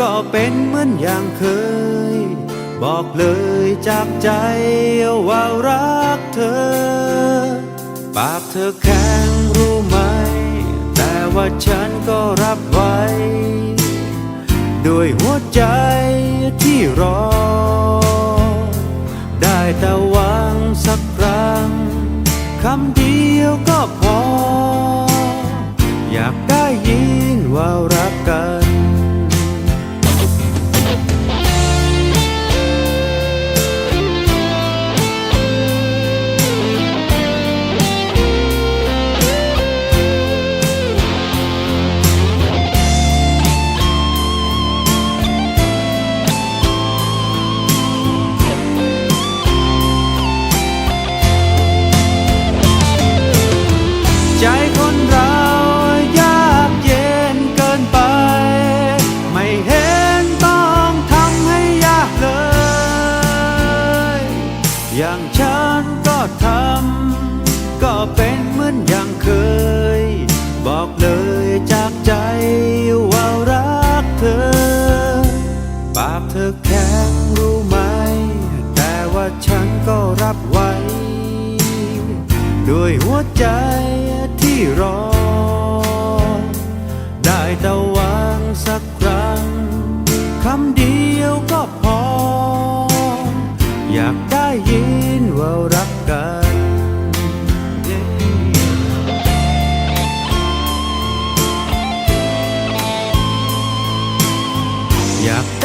ก็เป็นเหมือนอย่างเคย บอกเลยจากใจว่ารักเธอ ปากเธอแข็งรู้ไหม แต่ว่าฉันก็รับไว้ ด้วยหัวใจที่รอ ได้แต่หวังสักครั้งคำเดียวก็พอ อยากได้ยินว่าานก็ทำ ก็เป็นเหมือนอย่างเคย บอกเลยจากใจว่ารักเธอ ปากเธอแข็งรู้ไหม แต่ว่าฉันก็รับไว้ ด้วยหัวใจที่รอ ได้แต่หวังสักครั้ง คำเดียวก็พอ อยาก Yeah.